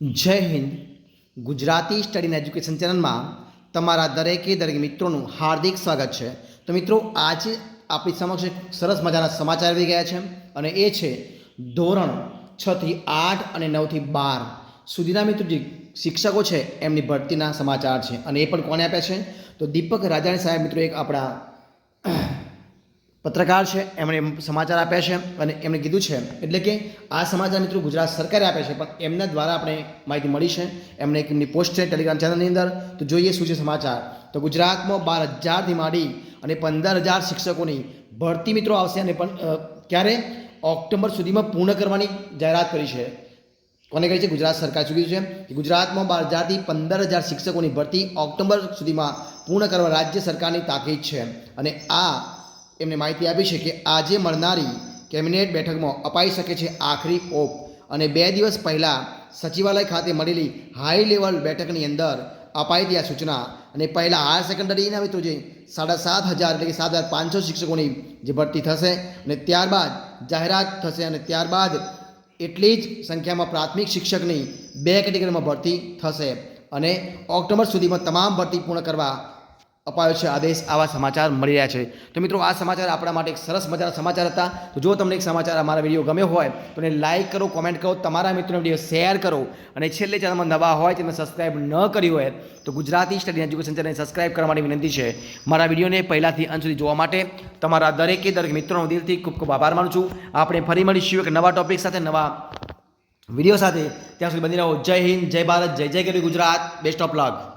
Jai Hind. Gujarati study and education ચેનલમાં તમારા દરેકે દરેક મિત્રોનું હાર્દિક સ્વાગત છે. તો મિત્રો, આજે આપણી સમક્ષ એક સરસ મજાના સમાચાર આવી ગયા છે અને એ છે ધોરણ છથી આઠ અને નવથી બાર સુધીના મિત્રો જે શિક્ષકો છે એમની ભરતીના સમાચાર છે અને એ પણ કોને આપ્યા છે? તો દીપક રાજાણી સાહેબ મિત્રો એક આપણા પત્રકાર છે, એમણે સમાચાર આપ્યા છે અને એમણે કીધું છે. એટલે કે આ સમાચાર મિત્રો ગુજરાત સરકારે આપ્યા છે, પણ એમના દ્વારા આપણે માહિતી મળી છે. એમણે એક એમની પોસ્ટ છે ટેલિગ્રામ ચેનલની અંદર. તો જોઈએ શું છે સમાચાર. તો ગુજરાતમાં બાર હજારથી માંડી અને પંદર હજાર શિક્ષકોની ભરતી મિત્રો આવશે અને પણ ક્યારે? ઓક્ટોબર સુધીમાં પૂર્ણ કરવાની જાહેરાત કરી છે. કોને કરી છે? ગુજરાત સરકાર ચૂકી છે. કે ગુજરાતમાં બાર હજારથી પંદર હજાર શિક્ષકોની ભરતી ઓક્ટોબર સુધીમાં પૂર્ણ કરવા રાજ્ય સરકારની તાકીદ છે. અને આ એમને માહિતી આપી છે કે આજે મળનારી કેબિનેટ બેઠકમાં અપાઈ શકે છે આખરી ઓપ અને બે દિવસ પહેલાં સચિવાલય ખાતે મળેલી હાઈ લેવલ બેઠકની અંદર અપાઈ આ સૂચના અને પહેલાં હાયર સેકન્ડરીના મિત્રો જે સાડા સાત હજાર એટલે કે સાત હજાર પાંચસો શિક્ષકોની જે ભરતી થશે અને ત્યારબાદ જાહેરાત થશે અને ત્યારબાદ એટલી જ સંખ્યામાં પ્રાથમિક શિક્ષકની બે કેટેગરીમાં ભરતી થશે અને ઓક્ટોબર સુધીમાં તમામ ભરતી પૂર્ણ કરવા અપાયો છે, આદેશ આવા સમાચાર મળી રહ્યા છે. તો મિત્રો, આ સમાચાર આપણા માટે એક સરસ મજાના સમાચાર હતા. તો જો તમને એક સમાચાર અમારા વીડિયો ગમ્યો હોય, તો એને લાઇક કરો કોમેન્ટ કરો, તમારા મિત્રોને વીડિયો શેર કરો. અને છેલ્લે ચેનલમાં નવા હોય તેને સબસ્ક્રાઇબ ન કરી હોય, તો ગુજરાતી સ્ટડી એજ્યુકેશન ચેનલને સબસ્ક્રાઇબ કરવા માટે વિનંતી છે. મારા વિડીયોને પહેલાંથી અંત સુધી જોવા માટે તમારા દરેકે દરેક મિત્રોનો દિલથી ખૂબ ખૂબ આભાર માનું છું. આપણે ફરી મળીશું એક નવા ટોપિક સાથે, નવા વીડિયો સાથે. ત્યાં સુધી બની રહો. જય હિન્દ, જય ભારત, જય જય કરી ગુજરાત. Best of luck